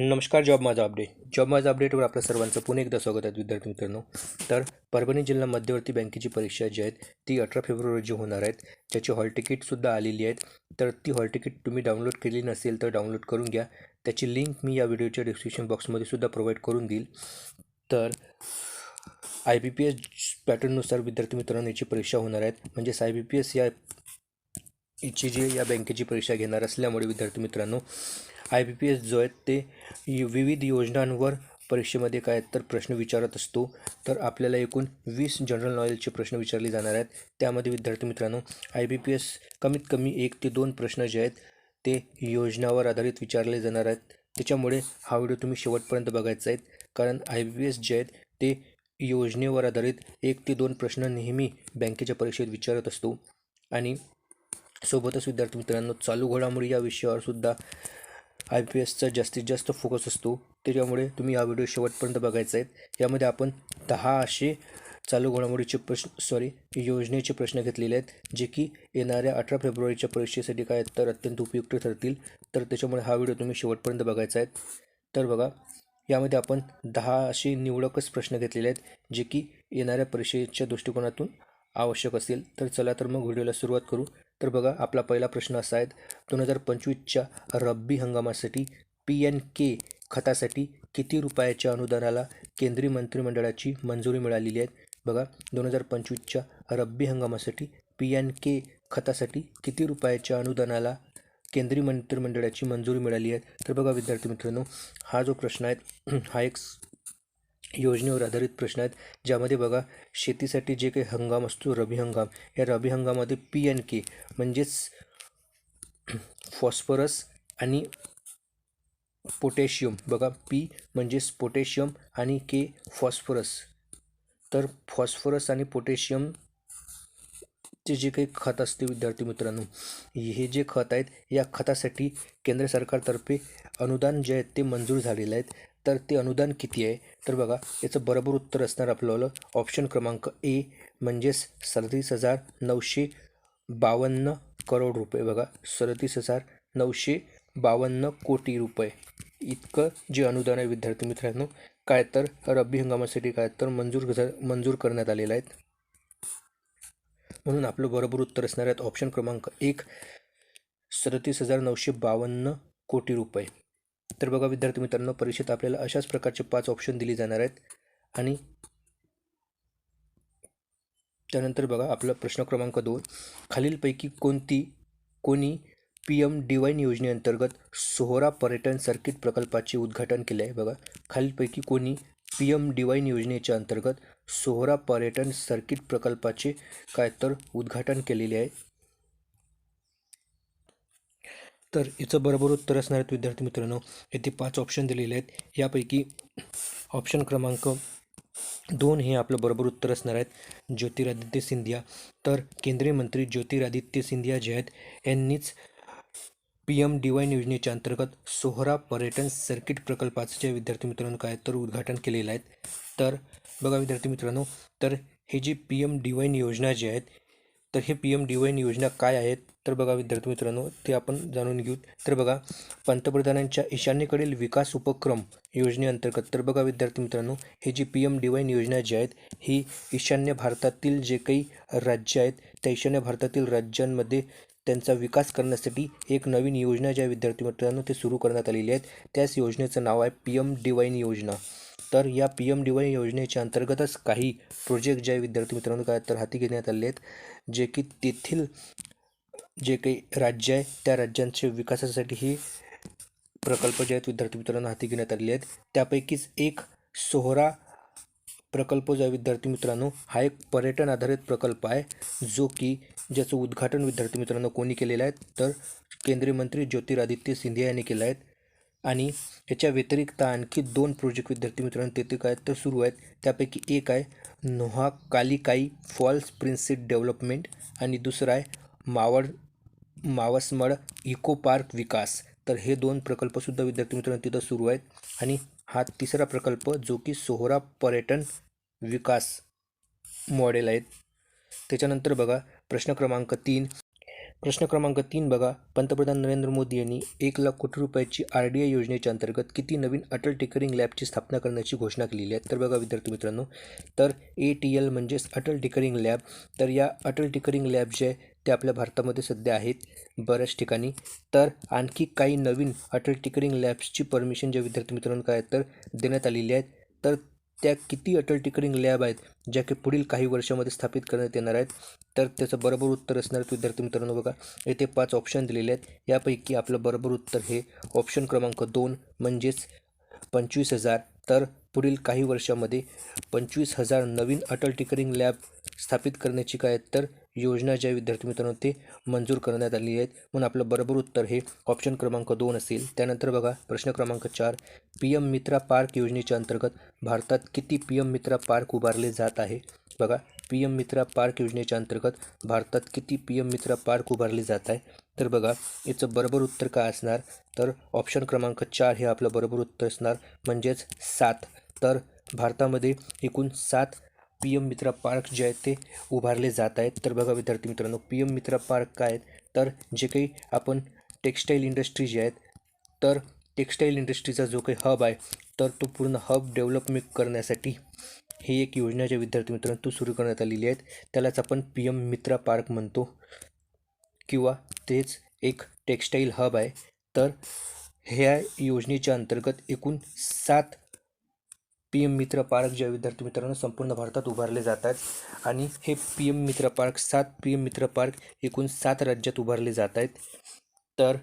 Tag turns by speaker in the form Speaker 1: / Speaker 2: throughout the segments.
Speaker 1: नमस्कार जॉब माझा update. Job माझा अपडेटवर आपल्या सर्वांचं पुन्हा एकदा स्वागत आहे विद्यार्थी मित्रांनो. तर परभणी जिल्हा मध्यवर्ती बँकेची परीक्षा जी आहेत ती अठरा फेब्रुवारी रोजी होणार आहेत. त्याची हॉल तिकीटसुद्धा आलेली आहेत. तर ती हॉल तिकीट तुम्ही डाउनलोड केली नसेल तर डाउनलोड करून घ्या. त्याची लिंक मी या व्हिडिओच्या डिस्क्रिप्शन बॉक्समध्ये सुद्धा प्रोव्हाइड करून देईल. तर आय बी पी एस पॅटर्ननुसार विद्यार्थी मित्रांनो याची परीक्षा होणार आहेत. म्हणजेच आय बी पी एस या याची जी या बँकेची परीक्षा घेणार असल्यामुळे विद्यार्थी मित्रांनो आय बी पी एस जो आहे ते य- विविध योजनांवर परीक्षेमध्ये काय तर प्रश्न विचारत असतो. तर आपल्याला एकूण वीस जनरल नॉलेजचे प्रश्न विचारले जाणार आहेत. त्यामध्ये विद्यार्थी मित्रांनो आय बी पी एस कमीत कमी एक ते दोन प्रश्न जे आहेत ते योजनावर आधारित विचारले जाणार आहेत. त्याच्यामुळे हा व्हिडिओ तुम्ही शेवटपर्यंत बघायचा आहेत कारण आय बी पी एस जे आहेत ते योजनेवर आधारित एक ते दोन प्रश्न नेहमी बँकेच्या परीक्षेत विचारत असतो. आणि सोबतच विद्यार्थी मित्रांनो चालू घडामोडी या विषयावर सुद्धा आय पी एसचा जास्तीत जास्त फोकस असतो. त्याच्यामुळे तुम्ही हा व्हिडिओ शेवटपर्यंत बघायचा आहेत यामध्ये आपण दहा असे चालू घडामोडीचे प्रश्न सॉरी योजनेचे प्रश्न घेतलेले आहेत. जे की येणाऱ्या अठरा फेब्रुवारीच्या परीक्षेसाठी काय आहेत तर अत्यंत उपयुक्त ठरतील. तर त्याच्यामुळे हा व्हिडिओ तुम्ही शेवटपर्यंत बघायचा आहेत तर बघा यामध्ये आपण दहा असे निवडकच प्रश्न घेतलेले आहेत जे की येणाऱ्या परीक्षेच्या दृष्टिकोनातून आवश्यक असेल. तर चला तर मग व्हिडिओला सुरुवात करू. तर बघा आपला पहिला प्रश्न असा आहे दोन हजार पंचवीसच्या रब्बी हंगामासाठी पी एन के खतासाठी किती रुपयाच्या अनुदानाला केंद्रीय मंत्रिमंडळाची मंजुरी मिळालेली आहे? बघा दोन हजार पंचवीसच्या रब्बी हंगामासाठी पी एन के खतासाठी किती रुपयाच्या अनुदानाला केंद्रीय मंत्रिमंडळाची मंजुरी मिळाली आहे? तर बघा विद्यार्थी मित्रांनो हा जो प्रश्न आहे हा एक योजनेवर आधारित प्रश्न आहेत ज्यामध्ये बघा शेतीसाठी जे काही हंगाम असतो रबी हंगाम या रबी हंगामामध्ये पी एन के म्हणजेच फॉस्फरस आणि पोटॅशियम. बघा पी म्हणजेच पोटॅशियम आणि के फॉस्फरस. तर फॉस्फरस आणि पोटॅशियम चे जे काही खत असते विद्यार्थी मित्रांनो हे जे खत आहेत या खतासाठी केंद्र सरकारतर्फे अनुदान जे आहेत ते मंजूर झालेलं आहेत तर ते अनुदान किती आहे? तर बघा याचं बरोबर उत्तर असणार आपल्याला ऑप्शन क्रमांक ए म्हणजेच सदतीस हजार नऊशे बावन्न करोड रुपये. बघा सदतीस हजार नऊशे बावन्न कोटी रुपये. इतकं जे अनुदान आहे विद्यार्थी मित्रांनो काय तर रब्बी हंगामासाठी काय तर मंजूर मंजूर करण्यात आलेलं आहेत म्हणून आपलं बरोबर उत्तर असणार आहेत ऑप्शन क्रमांक एक सदतीस हजार नऊशे बावन्न कोटी रुपये. तर बघा विद्यार्थी मित्रांनो परीक्षेत आपल्याला अशाच प्रकारचे पाच ऑप्शन दिले जाणार आहेत. आणि त्यानंतर बघा आपला प्रश्न क्रमांक दोन. खालीलपैकी कोणती कोणी पी एम डिवाईन योजनेअंतर्गत सोहरा पर्यटन सर्किट प्रकल्पाचे उद्घाटन केले आहे? बघा खालीलपैकी कोणी पी एम डिवाईन योजनेच्या अंतर्गत सोहरा पर्यटन सर्किट प्रकल्पाचे काय तर उद्घाटन केलेले आहे? तर याचं बरोबर उत्तर असणार आहेत विद्यार्थी मित्रांनो. येथे पाच ऑप्शन दिलेले आहेत. यापैकी ऑप्शन क्रमांक दोन हे आपलं बरोबर उत्तर असणार आहेत. ज्योतिरादित्य सिंधिया. तर केंद्रीय मंत्री ज्योतिरादित्य सिंधिया जे आहेत यांनीच पी एम डिवाईन योजनेच्या अंतर्गत सोहरा पर्यटन सर्किट प्रकल्पाचं जे विद्यार्थी मित्रांनो काय तर उद्घाटन केलेलं आहेत तर बघा विद्यार्थी मित्रांनो तर हे जी पी एम डिवाईन योजना जी आहेत तर हे पी एम डी डिवाईन योजना काय आहेत? तर बघा विद्यार्थी मित्रांनो ते आपण जाणून घेऊ. तर बघा पंतप्रधानांच्या ईशान्येकडील विकास उपक्रम योजनेअंतर्गत तर बघा विद्यार्थी मित्रांनो हे जी पी एम डी डिवाईन योजना जी आहेत ही ईशान्य भारतातील जे काही राज्य आहेत त्या ईशान्य भारतातील राज्यांमध्ये त्यांचा विकास करण्यासाठी एक नवीन योजना ज्या विद्यार्थी मित्रांनो ते सुरू करण्यात आलेली आहेत. त्याच योजनेचं नाव आहे पी एम डिवाईन योजना. तर या पी एम डी वाय योजनेच्या अंतर्गतच काही प्रोजेक्ट जे विद्यार्थी मित्रांनो काय तर हाती घेण्यात आले आहेत जे की तेथील जे काही राज्य आहे त्या राज्यांच्या विकासासाठी ही प्रकल्प जे आहेत विद्यार्थी मित्रांनो हाती घेण्यात आलेले आहेत. त्यापैकीच एक सोहरा प्रकल्प जो आहे विद्यार्थी मित्रांनो हा एक पर्यटन आधारित प्रकल्प आहे जो की ज्याचं उद्घाटन विद्यार्थी मित्रांनो कोणी केलेलं आहे तर केंद्रीय मंत्री ज्योतिरादित्य सिंधिया यांनी केलं आहे. आणि याच्या व्यतिरिक्त आणखी दोन प्रोजेक्ट विद्यार्थी मित्रांनो तेथे काय तर सुरू आहेत. त्यापैकी एक आहे नोहा कालिकाई फॉल्स प्रिन्सिट डेव्हलपमेंट आणि दुसरा आहे मावळ मावसमळ इको पार्क विकास. तर हे दोन प्रकल्पसुद्धा विद्यार्थी मित्रांनो तिथं सुरू आहेत. आणि हा तिसरा प्रकल्प जो की सोहरा पर्यटन विकास मॉडेल आहेत. त्याच्यानंतर बघा प्रश्न क्रमांक तीन प्रश्न क्रमांक तीन बघा. पंतप्रधान नरेंद्र मोदी यांनी एक लाख कोटी रुपयाची आर डी आय योजनेच्या अंतर्गत किती नवीन अटल टिकरिंग लॅबची स्थापना करण्याची घोषणा केलेली आहे? तर बघा विद्यार्थी मित्रांनो तर ए टी एल म्हणजेच अटल टिकरिंग लॅब. तर या अटल टिकरिंग लॅब जे आहे ते आपल्या भारतामध्ये सध्या आहेत बऱ्याच ठिकाणी. तर आणखी काही नवीन अटल टिकरिंग लॅब्सची परमिशन जे विद्यार्थी मित्रांनो काय तर देण्यात आलेली आहेत. तर त्या किती अटल टिकरिंग लॅब आहेत ज्या की पुढील काही वर्षामध्ये स्थापित करण्यात येणार आहेत? तर त्याचं बरोबर उत्तर असणार विद्यार्थी मित्रांनो बघा. येथे पाच ऑप्शन दिलेले आहेत. यापैकी आपलं बरोबर उत्तर हे ऑप्शन क्रमांक दोन म्हणजेच पंचवीस हजार. तर पुढील काही वर्षामध्ये पंचवीस हजार नवीन अटल टिकरिंग लॅब स्थापित करण्याची काय तर योजना ज्या विद्यार्थी मित्रांनो ते मंजूर करण्यात आली आहेत. म्हणून आपलं बरोबर उत्तर हे ऑप्शन क्रमांक दोन असेल. त्यानंतर बघा प्रश्न क्रमांक चार. पी एम मित्रा पार्क योजनेच्या अंतर्गत भारतात किती पी एम मित्रा पार्क उभारले जात आहे? बघा पी एम मित्रा पार्क योजनेच्या अंतर्गत भारतात किती पी एम मित्रा पार्क उभारले जात आहे? तर बघा याचं बरोबर उत्तर काय असणार? तर ऑप्शन क्रमांक चार हे आपलं बरोबर उत्तर असणार. म्हणजेच सात. तर भारतामध्ये एकूण सात पी एम मित्रा पार्क जे आहेत ते उभारले जात आहेत. तर बघा विद्यार्थी मित्रांनो पी एम मित्रा पार्क काय आहेत? तर जे काही आपण टेक्स्टाईल इंडस्ट्री जे आहेत तर टेक्स्टाईल इंडस्ट्रीचा जो काही हब आहे तर तो पूर्ण हब डेव्हलपमेंट करण्यासाठी ही एक योजना ज्या विद्यार्थी मित्रांनो तो सुरू करण्यात आलेली आहेत त्यालाच आपण पी एम मित्रा पार्क म्हणतो. किंवा तेच एक टेक्स्टाईल हब आहे. तर ह्या योजनेच्या अंतर्गत एकूण सात पी एम मित्र पार्क ज्या विद्यार्थी मित्रांनो संपूर्ण भारतात उभारले जातात. आणि हे पी एम मित्र पार्क सात पी एम मित्र पार्क एकूण सात राज्यात उभारले जात आहेत. तर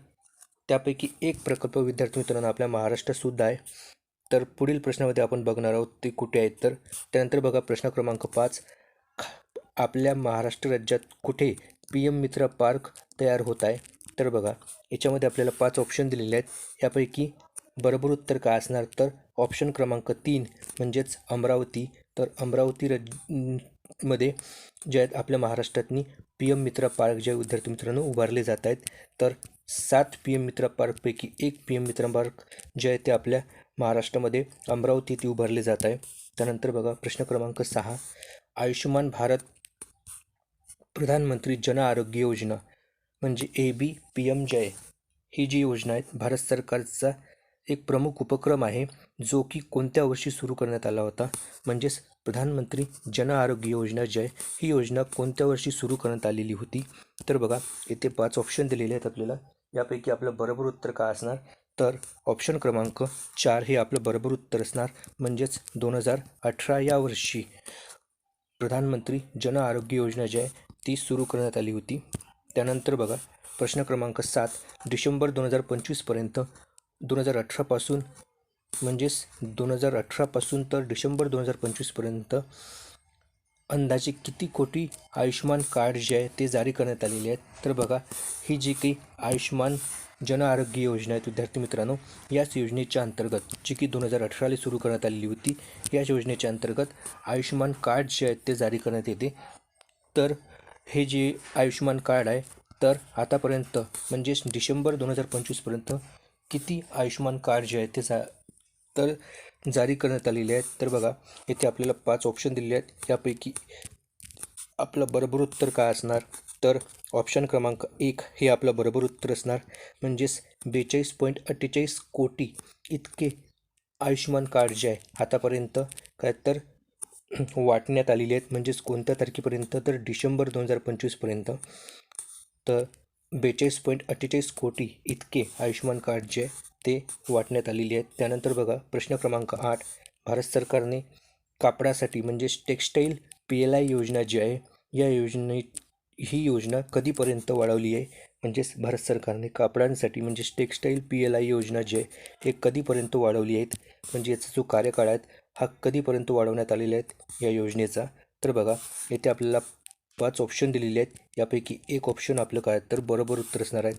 Speaker 1: त्यापैकी एक प्रकल्प विद्यार्थी मित्रांनो आपल्या महाराष्ट्रातसुद्धा आहे. तर पुढील प्रश्नामध्ये आपण बघणार आहोत ते कुठे आहेत. तर त्यानंतर बघा प्रश्न क्रमांक पाच. आपल्या महाराष्ट्र राज्यात कुठे पी एम मित्र पार्क तयार होत आहे? तर बघा याच्यामध्ये आपल्याला पाच ऑप्शन दिलेले आहेत. यापैकी बरोबर उत्तर काय असणार? तर ऑप्शन क्रमांक तीन म्हणजेच अमरावती. तर अमरावती रजमध्ये जे आहेत आपल्या महाराष्ट्रातनी पी एम मित्र पार्क जे विद्यार्थी मित्रांनो उभारले जात आहेत. तर सात पी एम मित्र पार्कपैकी एक पी एम मित्र पार्क जे आहे ते आपल्या महाराष्ट्रामध्ये अमरावती येथे उभारले जात आहे. त्यानंतर बघा प्रश्न क्रमांक सहा. आयुष्यमान भारत प्रधानमंत्री जन आरोग्य योजना म्हणजे ए बी पी एम जय ही जी योजना आहे भारत सरकारचा एक प्रमुख उपक्रम आहे जो की कोणत्या वर्षी सुरू करण्यात आला होता? म्हणजेच प्रधानमंत्री जन आरोग्य योजना जय ही योजना कोणत्या वर्षी सुरू करण्यात आलेली होती? तर बघा येथे पाच ऑप्शन दिलेले आहेत आपल्याला. यापैकी आपलं बरोबर उत्तर काय असणार? तर ऑप्शन क्रमांक चार हे आपलं बरोबर उत्तर असणार. म्हणजेच दोन हजार अठरा या वर्षी प्रधानमंत्री जन आरोग्य योजना जी आहे ती सुरू करण्यात आली होती. त्यानंतर बघा प्रश्न क्रमांक सात डिसेंबर दोन हजार पंचवीसपर्यंत दोन हजार अठरापासून म्हणजेच दोन हजार अठरापासून तर डिसेंबर दोन हजार पंचवीसपर्यंत अंदाजे किती कोटी आयुष्यमान कार्ड जे आहे ते जारी करण्यात आलेले आहेत. तर बघा ही जी काही आयुष्यमान जन आरोग्य योजना आहेत विद्यार्थी मित्रांनो याच योजनेच्या अंतर्गत जी की दोन हजार अठराला सुरू करण्यात आलेली होती याच योजनेच्या अंतर्गत आयुष्यमान कार्ड जे आहेत ते जारी करण्यात येते. तर हे जे आयुष्यमान कार्ड आहे तर आतापर्यंत म्हणजेच डिसेंबर दोन हजार पंचवीसपर्यंत किती आयुष्यमान कार्ड जे आहेत ते जा तर जारी करण्यात आलेले आहेत. तर बघा येथे आपल्याला पाच ऑप्शन दिलेले आहेत. यापैकी आपलं बरोबर उत्तर काय असणार? तर ऑप्शन क्रमांक एक हे आपलं बरोबर उत्तर असणार. म्हणजेच बेचाळीस पॉईंट अठ्ठेचाळीस कोटी इतके आयुष्यमान कार्ड जे आहे आतापर्यंत काय तर वाटण्यात आलेले आहेत. म्हणजेच कोणत्या तारखेपर्यंत? तर डिसेंबर दोन हजार पंचवीसपर्यंत. तर बेचाळीस पॉईंट अठ्ठेचाळीस कोटी इतके आयुष्यमान कार्ड जे आहे ते वाटण्यात आलेले आहेत. त्यानंतर बघा प्रश्न क्रमांक आठ भारत सरकारने कापडासाठी म्हणजेच टेक्स्टाईल पी एल आय योजना जी आहे या योजने ही योजना कधीपर्यंत वाढवली आहे? म्हणजेच भारत सरकारने कापडांसाठी म्हणजेच टेक्स्टाईल पी एल आय योजना जी आहे हे कधीपर्यंत वाढवली आहेत? म्हणजे याचा जो कार्यकाळ आहेत हा कधीपर्यंत वाढवण्यात आलेला आहेत या योजनेचा? तर बघा येथे आपल्याला पाच ऑप्शन दिलेले आहेत. यापैकी एक ऑप्शन आपलं काय? तर बरोबर उत्तर असणार आहे.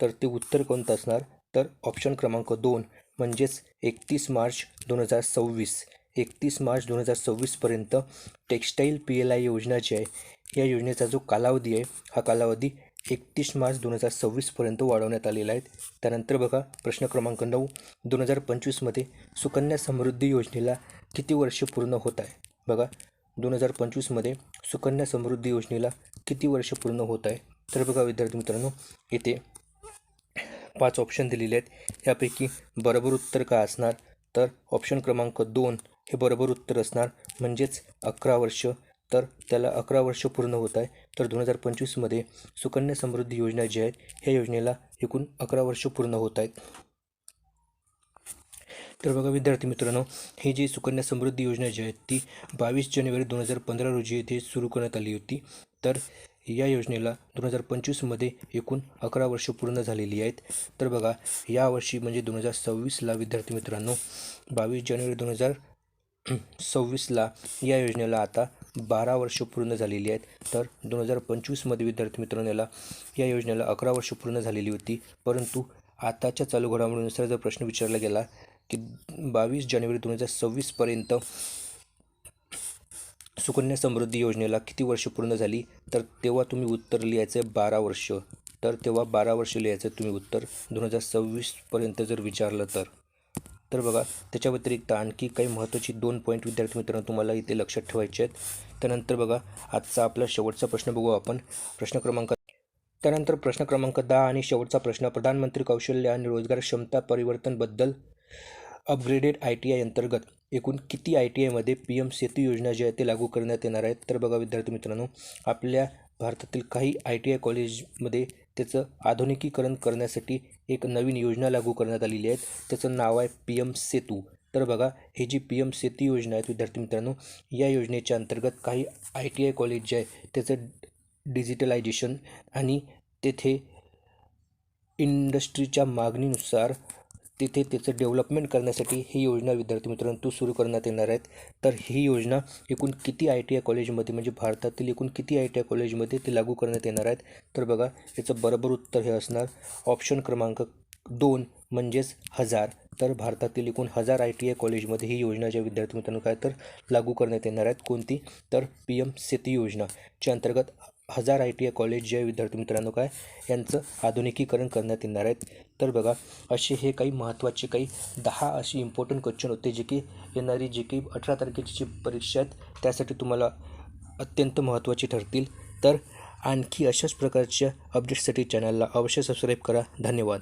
Speaker 1: तर ते उत्तर कोणतं असणार? तर ऑप्शन क्रमांक दोन म्हणजेच एकतीस मार्च दोन हजार सव्वीस. एकतीस मार्च दोन हजार सव्वीसपर्यंत टेक्स्टाईल पी एल आय योजना जी आहे या योजनेचा जो कालावधी आहे हा कालावधी एकतीस मार्च दोन हजार सव्वीसपर्यंत वाढवण्यात आलेला आहे. त्यानंतर बघा प्रश्न क्रमांक नऊ दोन हजार पंचवीसमध्ये सुकन्या समृद्धी योजनेला किती वर्ष पूर्ण होत आहे? बघा दोन हजार पंचवीसमध्ये सुकन्या समृद्धी योजनेला किती वर्ष पूर्ण होत आहे? तर बघा विद्यार्थी मित्रांनो येथे पाच ऑप्शन दिलेले आहेत. यापैकी बरोबर उत्तर का असणार? तर ऑप्शन क्रमांक दोन हे बरोबर उत्तर असणार. म्हणजेच अकरा वर्ष. तर त्याला अकरा वर्ष पूर्ण होत आहे. तर दोन हजार पंचवीसमध्ये सुकन्या समृद्धी योजना जी आहे ह्या योजनेला एकूण अकरा वर्ष पूर्ण होत आहेत. तर बघा विद्यार्थी मित्रांनो ही जी सुकन्या समृद्धी योजना जी आहे ती बावीस जानेवारी दोन हजार पंधरा रोजी येथे सुरू करण्यात आली होती. तर या योजनेला दोन हजार पंचवीसमध्ये एकूण अकरा वर्ष पूर्ण झालेली आहेत. तर बघा यावर्षी म्हणजे दोन हजार सव्वीसला विद्यार्थी मित्रांनो बावीस जानेवारी दोन हजार सव्वीसला या योजनेला आता बारा वर्ष पूर्ण झालेली आहेत. तर दोन हजार पंचवीसमध्ये विद्यार्थी मित्रांनो याला या योजनेला अकरा वर्ष पूर्ण झालेली होती. परंतु आताच्या चालू घडामोडीनुसार जर प्रश्न विचारला गेला की बावीस जानेवारी दोन हजार सव्वीसपर्यंत सुकन्या समृद्धी योजनेला किती वर्ष पूर्ण झाली? तर तेव्हा तुम्ही उत्तर लिहायचं आहे बारा वर्ष. तर तेव्हा बारा वर्ष लिहायचं तुम्ही उत्तर. दोन हजार सव्वीसपर्यंत जर विचारलं तर. तर बघा त्याच्या व्यतिरिक्त आणखी काही महत्त्वाची दोन पॉईंट विद्यार्थी मित्रांनो तुम्हाला इथे लक्षात ठेवायचे आहेत. त्यानंतर बघा आजचा आपला शेवटचा प्रश्न बघू आपण. प्रश्न क्रमांक त्यानंतर प्रश्न क्रमांक दहा आणि शेवटचा प्रश्न प्रधानमंत्री कौशल्य आणि रोजगार क्षमता परिवर्तनबद्दल अपग्रेडेड आय टी आय अंतर्गत एकूण किती आय टी आयमध्ये पी एम सेतू योजना जी आहे ते लागू करण्यात येणार आहेत? तर बघा विद्यार्थी मित्रांनो आपल्या भारतातील काही आय टी आय कॉलेजमध्ये त्याचं आधुनिकीकरण करण्यासाठी एक नवीन योजना लागू करण्यात आलेली आहे. त्याचं नाव आहे पी एम सेतू. तर बघा हे जी पी एम सेतू योजना आहे विद्यार्थी मित्रांनो या योजनेच्या अंतर्गत काही आय टी आय कॉलेज जे आहे त्याचं डिजिटलायझेशन आणि तेथे इंडस्ट्रीच्या मागणीनुसार तिथे त्याचं डेव्हलपमेंट करण्यासाठी ही योजना विद्यार्थी मित्रांनो सुरू करण्यात येणार आहेत. तर ही योजना एकूण किती आय टी आय कॉलेजमध्ये म्हणजे भारतातील एकूण किती आय टी आय कॉलेजमध्ये ते लागू करण्यात येणार आहेत? तर बघा याचं बरोबर उत्तर हे असणार. ऑप्शन क्रमांक दोन म्हणजेच हजार. तर भारतातील एकूण हजार आय टी आय कॉलेजमध्ये ही योजना ज्या विद्यार्थी मित्रांनो काय तर लागू करण्यात येणार आहेत. कोणती? तर पी एम सेतू योजनाच्या अंतर्गत हजार आय टी आय कॉलेज जे विद्यार्थी मित्रांनो काय यांचं आधुनिकीकरण करण्यात येणार आहेत. तर बघा असे हे काही महत्त्वाचे काही दहा अशी इम्पॉर्टंट क्वेश्चन होते जे की येणारी जे की अठरा तारखेची जी परीक्षा आहेत त्यासाठी तुम्हाला अत्यंत महत्त्वाचे ठरतील. तर आणखी अशाच प्रकारच्या अपडेट्ससाठी चॅनलला अवश्य सबस्क्राईब करा. धन्यवाद.